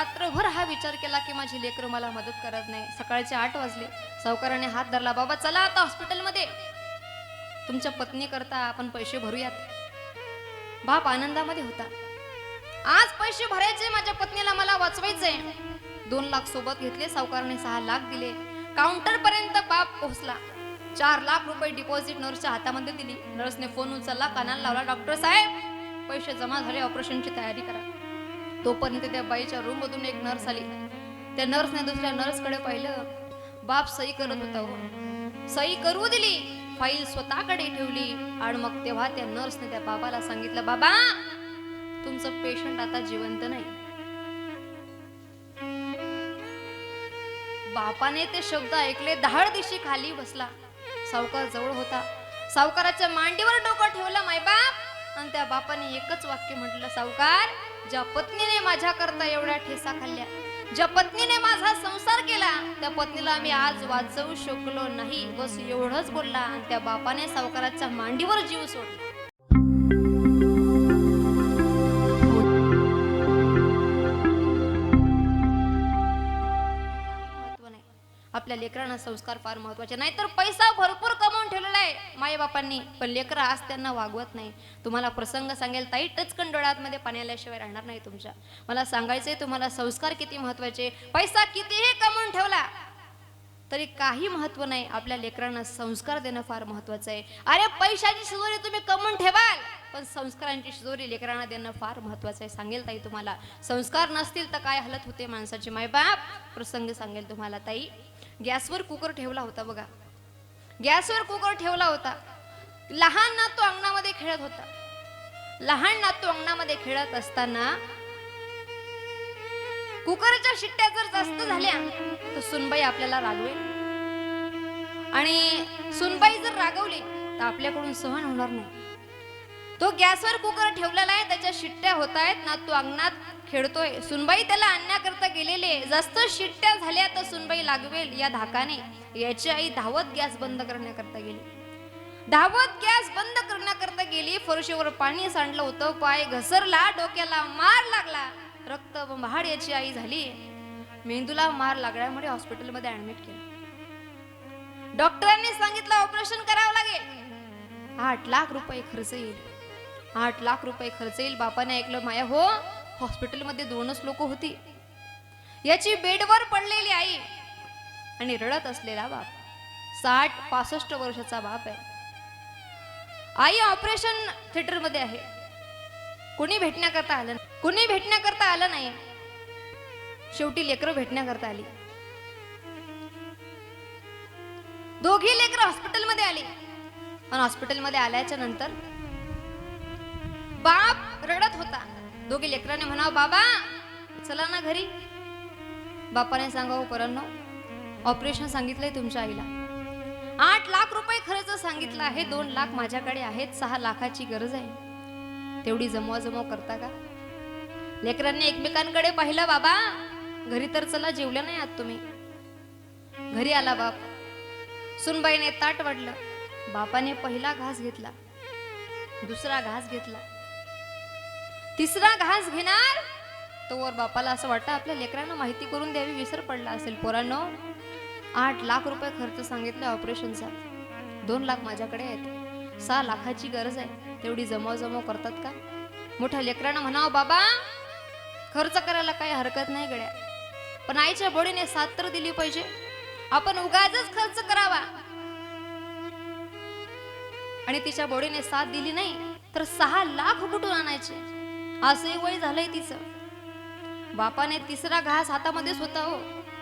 रात्रभर हा विचार केला की माझी लेकरं मला मदत करत नाही. सकाळचे आठ वाजले. सावकाराने हात धरला बाबा चला आता हॉस्पिटलमध्ये. तुमच्या पत्नी करता आपण पैसे भरूयात. बाप आनंदामध्ये होता. आज पैसे भरायचे माझ्या पत्नीला मला वाचवायचंय. दोन लाख सोबत घेतले सावकाराने सहा लाख दिले. काउंटर पर्यंत बाप पोहोचला. चार लाख रुपये डिपॉझिट नर्सच्या हातामध्ये दिली. नर्सने फोन उचलला कानाला लावला डॉक्टर साहेब पैसे जमा झाले ऑपरेशनची तयारी करा. तोपर्यंत त्या बाईच्या रूम मधून एक नर्स आली. त्या नर्सने दुसऱ्या नर्सकडे पाहिलं. बाप सही करत होता हो. सही करू दिली. फाईल स्वतःकडे ठेवली. आणि मग तेव्हा त्या नर्सने त्या बाबाला सांगितलं बाबा तुमचं पेशंट आता जिवंत नाही. बापाने ते शब्द ऐकले दहाड दिशी खाली बसला. सावकार जवळ होता. सावकाराच्या मांडीवर डोकं ठेवलं मायबाप. आणि त्या बापाने एकच वाक्य म्हटलं सावकार ज्या पत्नीने माझ्या करता एवढ्या ठेसा खाल्ल्या ज्या पत्नीने माझा संसार केला त्या पत्नीला मी आज वाचवू शकलो नाही. बस एवढंच बोलला आणि त्या बापाने सावकाराच्या मांडीवर जीव सोडला. आपल्या लेकरांना संस्कार फार महत्त्वाचे. नाहीतर पैसा भरपूर कमवून ठेवलेला आहे मायबापांनी. पण लेकरं आज त्यांना वागवत नाही. तुम्हाला प्रसंग सांगेल ताई टचकन डोळ्यातमध्ये पाणी आल्याशिवाय राहणार नाही तुमच्या. मला सांगायचंय तुम्हाला संस्कार किती महत्त्वाचे? पैसा कितीही कमवून ठेवला तरी काही महत्त्व नाही. आपल्या लेकरांना संस्कार देणं फार महत्वाचं आहे. अरे पैशाची शिजोरी तुम्ही कमवून ठेवाल पण संस्कारांची शिजोरी लेकरांना देणं फार महत्वाचं आहे. सांगेल ताई तुम्हाला. संस्कार नसतील तर काय हलत होते माणसाची? मायबाप प्रसंग सांगेल तुम्हाला ताई. गॅसवर कुकर ठेवला होता बघा. गॅसवर कुकर ठेवला होता. लहान नातू अंगणामध्ये खेळत होता. लहान नातू अंगणामध्ये खेळत असताना कुकरच्या शिट्ट्या जर जास्त झाल्या तर सुनबाई आपल्याला रागवेल. आणि सुनबाई जर रागवली तर आपल्याकडून सहन होणार नाही. तो गॅसवर कुकर ठेवलेला आहे त्याच्या शिट्ट्या होत आहेत. ना तो अंगणात खेळतोय. सुनबाई त्याला आणण्याकरता गेलेले जास्त शिट्ट्या झाल्या तर सुनबाई लागवेल या धाकाने. याची आई धावत गॅस बंद करण्याकरता गेली. धावत गॅस बंद करण्याकरता गेली. फरशीवर पाणी सांडलं होतं. पाय घसरला डोक्याला मार लागला. रक्त महाड याची आई झाली. मेंदूला मार लागल्यामुळे हॉस्पिटलमध्ये ऍडमिट केलं. डॉक्टरांनी सांगितलं ऑपरेशन करावं लागेल. आठ लाख रुपये खर्च येईल. आठ लाख रुपये खर्च येईल. बापाने ऐकलं माया हो हॉस्पिटलमध्ये दोनच लोक होती. याची बेडवर पडलेली आई आणि रडत असलेला बाप. साठ पासष्ट वर्षाचा बाप आहे. आई ऑपरेशन थिएटरमध्ये आहे. कोणी भेटण्याकरता आलं नाही. कोणी भेटण्याकरता आलं नाही. शेवटी लेकरं भेटण्याकरता आली. दोघी लेकरं हॉस्पिटलमध्ये आली. आणि हॉस्पिटलमध्ये आल्याच्यानंतर बाप रडत होता. दोघे लेकराने म्हणावं बाबा चला ना घरी. बापाने सांगावं परांनो ऑपरेशन सांगितलंय तुमच्या आईला. आठ लाख रुपये खर्च सांगितला आहे दोन लाख माझ्याकडे आहेत सहा लाखाची गरज आहे. तेवढी जमवा जमव करता का? लेकरांनी एकमेकांकडे पाहिलं बाबा घरी तर चला जेवल्या नाही आहात तुम्ही. घरी आला बाप. सुनबाईने ताट वाढलं. बापाने पहिला घास घेतला. दुसरा घास घेतला. तिसरा घास घेणार? तोवर बापाला असं वाटतं आपल्या लेकरांना माहिती करून द्यावी विसर पडला असेल. पोरांनो आठ लाख रुपये खर्च सांगितले ऑपरेशनचा. दोन लाख माझ्याकडे आहेत. सहा लाखाची गरज आहे. तेवढी जमाव जमाव करतात का? मोठ्या लेकरांना म्हणावं बाबा खर्च करायला काही हरकत नाही गड्या. पण आईच्या बडीने साथ तर दिली पाहिजे. आपण उगाच खर्च करावा. आणि तिच्या बॉडीने साथ दिली नाही तर सहा लाख कुठून आणायचे? असंही वय झालंय तिचं. बापाने तिसरा घास हातामध्येच होता हो.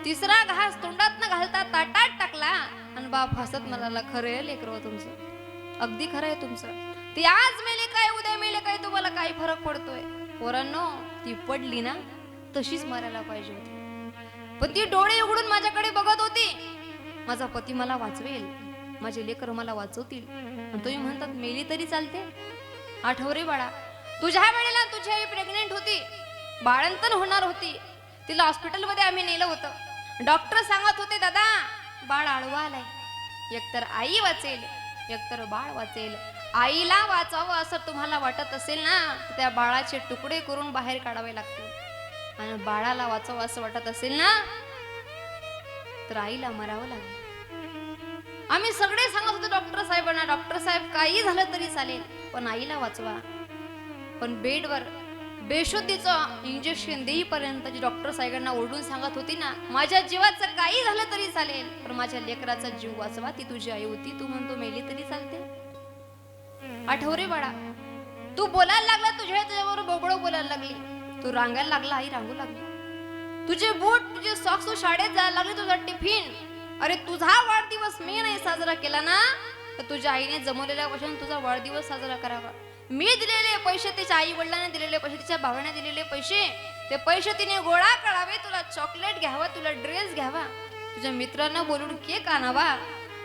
तिसरा घास तोंडात न घालता ताटात टाकला आणि बाप हसत म्हणाला खरं आहे लेकरं हो तुमचं. अगदी खरं आहे तुमचं. ती आज मेले काय उद्या मेले काय तुम्हाला काही फरक पडतोय. पोरांनो ती पडली ना तशीच मरायला पाहिजे होती. पण ती डोळे उघडून माझ्याकडे बघत होती. माझा पती मला वाचवेल. माझे लेकर मला वाचवतील. आणि तुम्ही म्हणतात मेली तरी चालते. आठवरे बाळा तुझ्या वेळेला तुझी आई प्रेग्नेंट होती. बाळंतन होणार होती. तिला हॉस्पिटलमध्ये आम्ही नेलं होतं. डॉक्टर सांगत होते दादा बाळ आळवा आलाय एकतर आई वाचेल एकतर बाळ वाचेल. आईला वाचावं असं तुम्हाला वाटत असेल ना तर त्या बाळाचे तुकडे करून बाहेर काढावे लागतील. आणि बाळाला वाचावं असं वाटत असेल ना तर आईला मरावं लागेल. आम्ही सगळे सांगत होतो डॉक्टर साहेबांना डॉक्टर साहेब काही झालं तरी चालेल पण आईला वाचवा. पण बेडवर बेशुद्धीचं इंजेक्शन देईपर्यंत जी डॉक्टर साहेबांना ओरडून सांगत होती ना माझ्या जीवाचं काही झालं तरी चालेल. पण माझ्या लेकराचा जीव वाचवा ती तुझी आई होती तू म्हणतो मेली तरी चालते. आठवरे बाळा तू बोलायला लागला तुझ्या तुझ्याबरोबर बोबडो बोलायला लागली. तू रांगायला लागला आई रांगू लागली. तुझे बूट तुझे सॉक्स तू शाळेत जायला लागले तुझा टिफिन. अरे तुझा वाढदिवस मी नाही साजरा केला ना तर तुझ्या आईने जमवलेल्या पैशाने तुझा वाढदिवस साजरा करावा. मी दिलेले पैसे तिच्या आई वडिलांना दिलेले पैसे तिच्या भावाने दिलेले पैसे ते पैसे तिने गोळा करावे तुला चॉकलेट घ्यावा तुला ड्रेस घ्यावा. तुझ्या मित्रांना बोलून केक आणावा.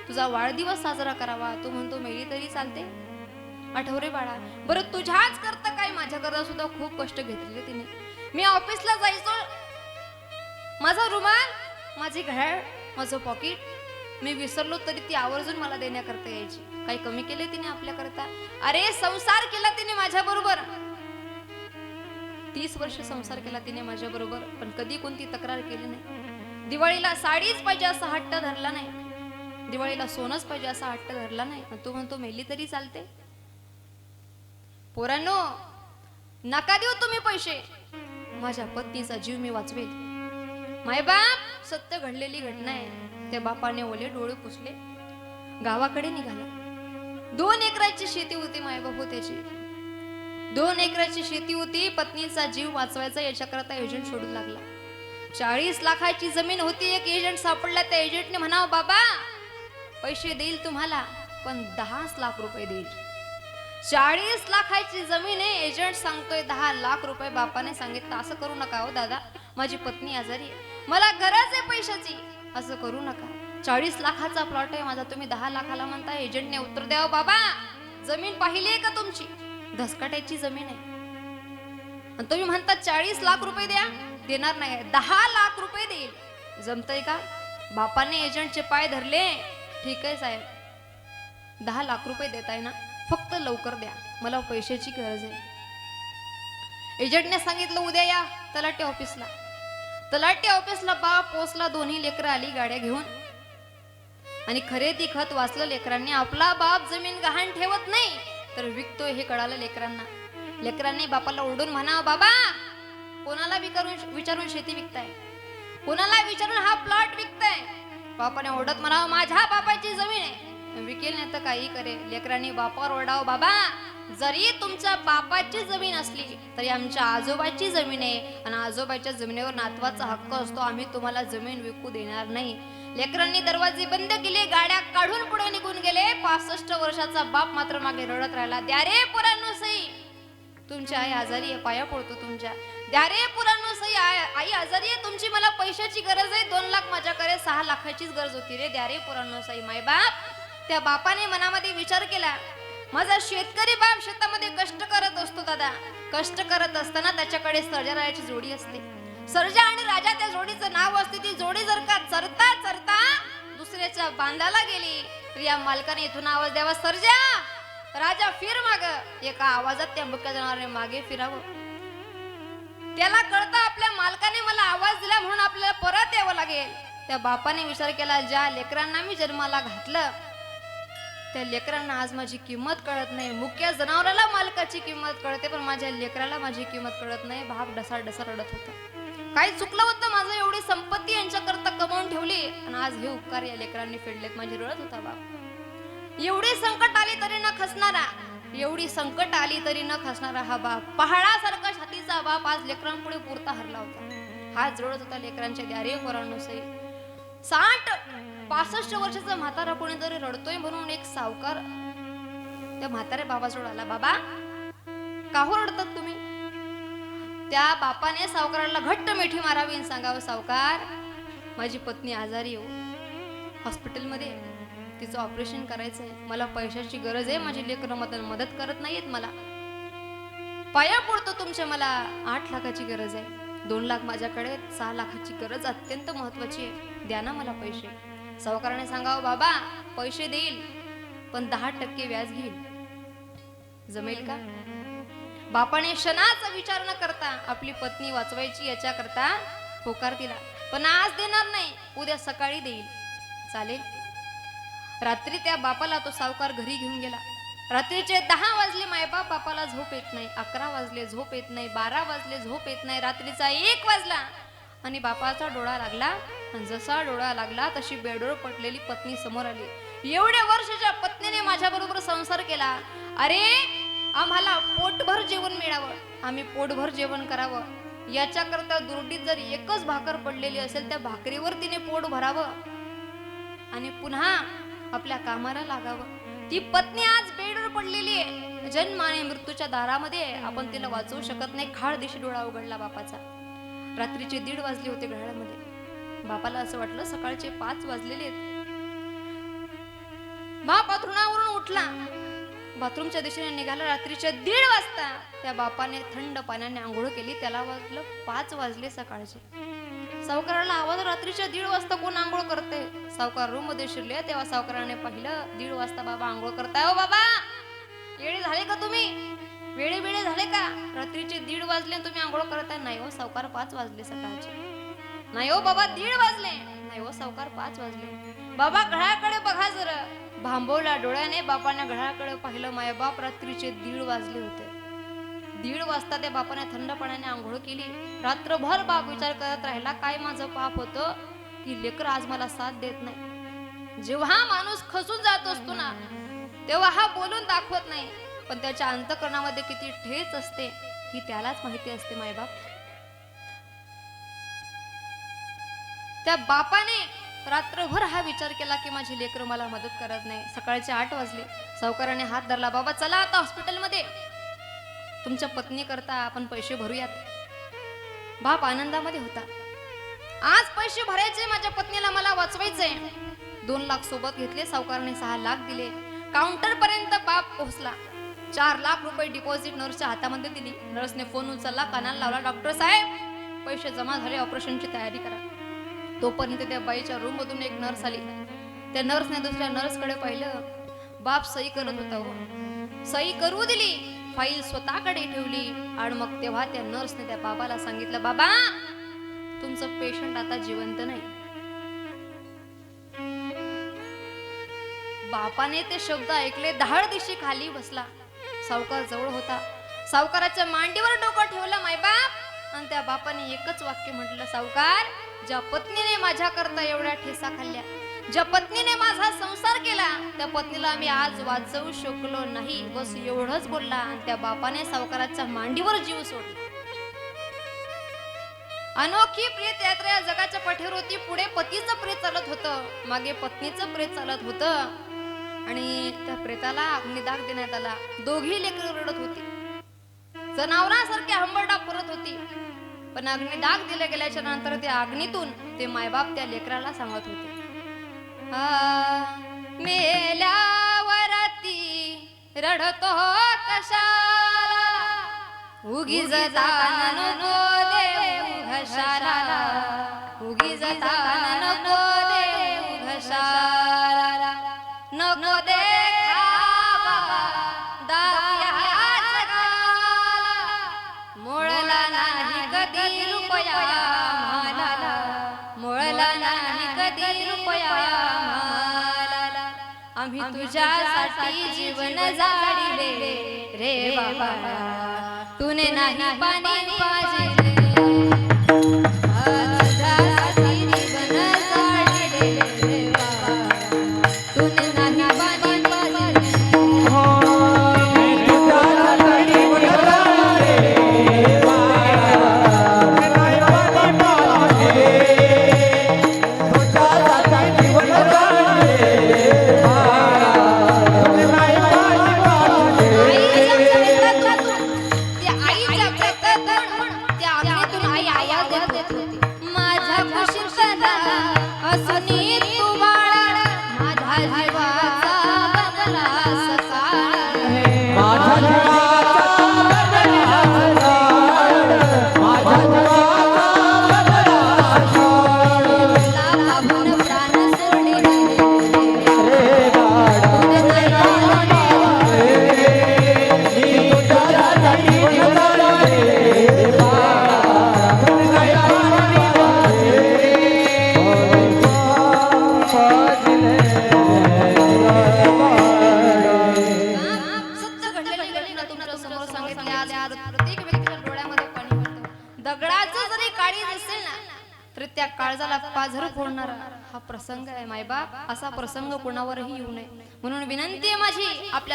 तुझा वाढदिवस साजरा करावा. तू म्हणतो मेली तरी चालते. आठवरे बाळा बरं तुझ्याच करता काय? माझ्याकरता सुद्धा खूप कष्ट घेतलेले तिने. मी ऑफिसला जायचो. माझा रुमाल माझे घड्याळ माझं पॉकेट मी विसरलो तरी ती आवर्जून मला देण्याकरता यायची. काही कमी केले तिने आपल्याकरता? अरे संसार केला तिने माझ्या बरोबर. तीस वर्ष संसार केला तिने माझ्या बरोबर पण कधी कोणती तक्रार केली नाही. दिवाळीला साडीच पाहिजे असा हट्ट धरला नाही. दिवाळीला सोनच पाहिजे असा हट्ट धरला नाही. पण तू म्हणतो मेली तरी चालते. पोरांनो नका देऊ तुम्ही पैसे. माझ्या पत्नीचा जीव मी वाचवेल. मायबाप! सत्य घडलेली घटना आहे. त्या बापाने ओले डोळे पुसले. गावाकडे निघाला. दोन एकराची शेती होती मायबाप हो त्याची. दोन एकराची शेती होती पत्नीचा जीव वाचवायचा याच्याकरता एजंट सोडू लागला. चाळीस लाखाची जमीन होती एक एजंट सापडला. त्या एजंटने म्हणावं बाबा पैसे देईल तुम्हाला पण दहाच लाख रुपये देईल. चाळीस लाखाची जमीन आहे एजंट सांगतोय दहा लाख रुपये बापाने सांगितलं. असं करू नका हो दादा. माझी पत्नी आजारी आहे. मला गरज आहे पैशाची. असं करू नका. चाळीस लाखाचा प्लॉट आहे माझा. तुम्ही दहा लाखाला म्हणता एजंटने उत्तर द्यावं बाबा. जमीन पाहिली आहे का तुमची? धसकाट्याची जमीन आहे. आणि तुम्ही म्हणता चाळीस लाख रुपये द्या. देणार नाही. दहा लाख रुपये देईल. जमतंय का? बापाने एजंटचे पाय धरले. ठीक आहे साहेब. दहा लाख रुपये देताय ना? फक्त लवकर द्या. मला पैशाची गरज आहे. एजंटने सांगितलं उद्या या तलाठी ऑफिसला. तलाठी ऑफिसला बाप पोचला दोन्ही लेकरं आली गाड्या घेऊन. आणि खरेदी खत वाचलं लेकरांनी आपला बाप जमीन गहाण ठेवत नाही तर विकतोय हे कळालं लेकरांना. लेकरांनी बापाला ओरडून म्हणा बाबा कोणाला विचारून विचारून शेती विकताय? कोणाला विचारून हा प्लॉट विकताय? बापाने ओरडत म्हणावं माझ्या बापाची जमीन आहे. विकेल नाही तर काही करे लेकरांनी बापावर ओरडाव बाबा जरी तुमच्या बापाची जमीन असली तरी आमच्या आजोबाची जमीन आहे. आणि आजोबाच्या जमिनीवर नातवाचा हक्क असतो. आम्ही तुम्हाला जमीन विकू देणार नाही. लेकरांनी दरवाजे बंद केले गाड्या काढून पुढे निघून गेले. पासष्ट वर्षाचा बाप मात्र मागे रडत राहिला द्या रे पुरांनो सई तुमची आई आजारी आहे पाया पडतो तुमच्या. द्या रे पुरांनो सई आय- आई आजारी आहे तुमची मला पैशाची गरज आहे. दोन लाख माझ्याकडे सहा लाखाचीच गरज होती रे. द्या रे पुरांनो सई माय बाप त्या बापाने मनामध्ये विचार केला माझा शेतकरी बाप शेतामध्ये कष्ट करत असतो दादा. कष्ट करत असताना त्याच्याकडे सर्जरायाची जोडी असते. सर्जा आणि राजा त्या जोडीचं नाव असते. ती जोडी जर का चरता चरता दुसऱ्याच्या बांधाला गेली तर या मालकाने इथून आवाज द्यावा सर्जा राजा फिर माग. एका आवाजात त्या मुख्य जनावराने मागे फिरावं. त्याला कळतं आपल्या मालकाने मला आवाज दिला म्हणून आपल्याला परत यावं लागेल. त्या बापाने विचार केला ज्या लेकरांना मी जन्माला घातलं त्या लेकरांना आज माझी किंमत कळत नाही. मुख्य जनावराला मालकाची किंमत कळते पण माझ्या लेकराला माझी किंमत कळत नाही. बाप डसा डसा रडत होता. काही चुकलं होतं? माझं एवढी संपत्ती यांच्याकरता कमावून ठेवली. आणि आज हे उपकार या लेकरांनी फेडलेत. माझी रडत होता बाप. एवढी संकट आली तरी न खसणारा एवढी संकट आली तरी न खसणारा हा बाप. पहाडासारखा छातीचा बाप आज लेकरांपुढे पुरता हरला होता. हात जोडत होता लेकरांच्या द्यारे पोरांनो साठ पासष्ट वर्षाचा म्हातारा कोणीतरी रडतोय म्हणून एक सावकार त्या म्हाताऱ्या बाबाजवळ आला बाबा का हो रडतात तुम्ही? त्या बापाने सावकाराला घट्ट मिठी मारावी सांगावं सावकार माझी पत्नी आजारी हो. हॉस्पिटलमध्ये तिचं ऑपरेशन करायचं आहे मला पैशाची गरज आहे. माझी लेकरं मदत मदत करत नाहीयेत मला. पाया पडतो तुमच्या. मला आठ लाखाची गरज आहे. दोन लाख माझ्याकडे सहा लाखाची गरज अत्यंत महत्वाची आहे. द्या ना मला पैसे. सावकाराने सांगावं बाबा पैसे देईल पण दहा टक्के व्याज घेईल. जमेल का? बापाने क्षणाचा विचार न करता आपली पत्नी वाचवायची याच्या करता होकार दिला. पण आज देणार नाही उद्या सकाळी देईल. चालेल? रात्री त्या बापाला तो सावकार घरी घेऊन गेला. रात्रीचे दहा वाजले मायबाप बापाला झोप येत नाही. अकरा वाजले झोप येत नाही. बारा वाजले झोप येत नाही. रात्रीचा एक वाजला आणि बापाचा डोळा लागला आणि जसा डोळा लागला तशी बेडोळ पडलेली पत्नी समोर आली. एवढ्या वर्षाच्या पत्नीने माझ्याबरोबर संसार केला. अरे आम्हाला पोटभर जेवण मिळावं. आम्ही पोटभर जेवण करावं. याच्याकरता दुर्डीत जर एकच भाकर पडलेली असेल त्या भाकरीवर तिने पोट भरावं. आणि पुन्हा आपल्या कामाला लागावं. ती पत्नी आज बेडवर पडलेली आहे. जन्म आणि मृत्यूच्या दारामध्ये आपण तिला वाचवू शकत नाही. खाळ दिशी डोळा उघडला बापाचा. रात्रीचे दीड वाजले होते घड्याळामध्ये बापाला असं वाटलं सकाळचे पाच वाजलेले बाप अथरुणावरून उठला. बाथरूमच्या दिशेने निघाला रात्रीच्या दीड वाजता. त्या बापाने थंड पाण्याने आंघोळ केली. त्याला वाजलं पाच वाजले सकाळचे. सावकाराला आवाज रात्रीच्या दीड वाजता कोण आंघोळ करते? सावकार रूममध्ये शिरले. तेव्हा सावकाराने पाहिलं दीड वाजता बाबा आंघोळ करताय हो बाबा. येळे झाले का तुम्ही? वेळे वेळे झाले का? रात्रीचे दीड वाजले आणि तुम्ही आंघोळ करताय? नाही हो सावकार पाच वाजले सकाळचे. नाही हो बाबा दीड वाजले. नाही हो सावकार पाच वाजले. बाबा घड्याकडे बघा जरा. भांबवला डोळ्याने बापाने घड्याकडे पाहिलं. माय बाप रात्रीचे दीड वाजले होते. दीड वाजता त्या बापाने थंड पाण्याने आंघोळ केली. रात्रभर बाप विचार करत राहिला काय माझं पाप होतं? की लेकर आज मला साथ देत नाही. जेव्हा माणूस खचून जात असतो ना तेव्हा हा बोलून दाखवत नाही. पण त्याच्या अंतकरणामध्ये किती ठेच असते ही त्यालाच माहिती असते मायबाप त्या बापाने रात्रभर हा विचार केला की माझी लेकरं मला मदत करत नाही. सकाळचे आठ वाजले. सावकाराने हात धरला बाबा चला आता हॉस्पिटलमध्ये. तुमच्या पत्नी करता आपण पैसे भरूयात. बाप आनंदामध्ये होता. आज पैसे भरायचे माझ्या पत्नीला मला वाचवायचंय. दोन लाख सोबत घेतले सावकाराने सहा लाख दिले. काउंटर पर्यंत बाप पोहोचला. चार लाख रुपये डिपॉझिट नर्सच्या हातामध्ये दिली. नर्सने फोन उचलला कानाला लावला डॉक्टर साहेब पैसे जमा झाले ऑपरेशनची तयारी करा. तोपर्यंत त्या बाईच्या रूम मधून एक नर्स आली. त्या नर्सने दुसऱ्या नर्सकडे पाहिलं. बाप सही करत होता हो. सही करू दिली. फाईल स्वतःकडे ठेवली. आणि मग तेव्हा त्या नर्सने त्या बाबाला सांगितलं बाबा तुमचं पेशंट आता जिवंत नाही. बापाने ते शब्द ऐकले. दहाड दिशी खाली बसला. सावकार जवळ होता. सावकाराच्या मांडीवर डोकं ठेवलं मायबाप. आणि त्या बापाने एकच वाक्य म्हटलं सावकार ज्या पत्नीने माझ्या करता एवढ्या ठेसा खाल्ल्या ज्या पत्नीने माझा संसार केला त्या पत्नीला मी आज वाचवू शकलो नाही. बस एवढंच बोलला आणि त्या बापाने सावकाराच्या मांडीवर जीव सोडला. अनोखी प्रेत यात्रा या जगाच्या पाठीवर होती पुढे पतीचं प्रेत चालत होतं मागे पत्नीचं प्रेत चालत होतं. आणि त्या प्रेताला अग्निदाग देण्यात आला. दोघी लेकरं रडत होती. जनावरांसारखी हंबरडा परत होती. पण अग्निदाग दिल्या गेल्याच्यानंतर त्या अग्नीतून ते मायबाप त्या लेकराला सांगत होते. मेल्यावरती रडतो कशाला? उगी जाताना तुझ्यासाठी जीवन जाडिले रे बाबा तुने नाही पाणी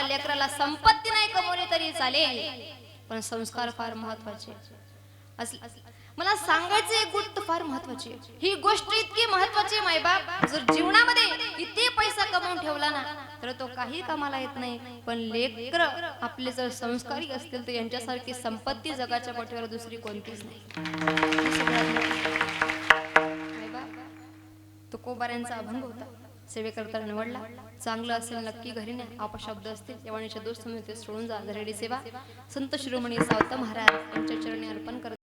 लेकराला संपत्ती नाही कमवली तरी चालेल पण संस्कार फार महत्त्वाचे. मला सांगायचं एक गोष्ट फार महत्वाची. ही गोष्ट इतकी महत्वाची माय मायबाप. जर जीवनामध्ये किती पैसा कमवून ठेवला ना तर तो काही कामाला येत नाही. पण लेकर आपले जर संस्कारी असतील तर यांच्यासारखी संपत्ती जगाच्या पाठीवर दुसरी कोणतीच नाही. ही यांचा अभंग होता. सेवेकरता निवडला. चांगलं असेल नक्की घरी न्या अपशब्द असतील. तेव्हा दोस्त ते सोडून जा. रेडी सेवा. संत शिरोमणी सावता महाराज यांच्या चरणी अर्पण करत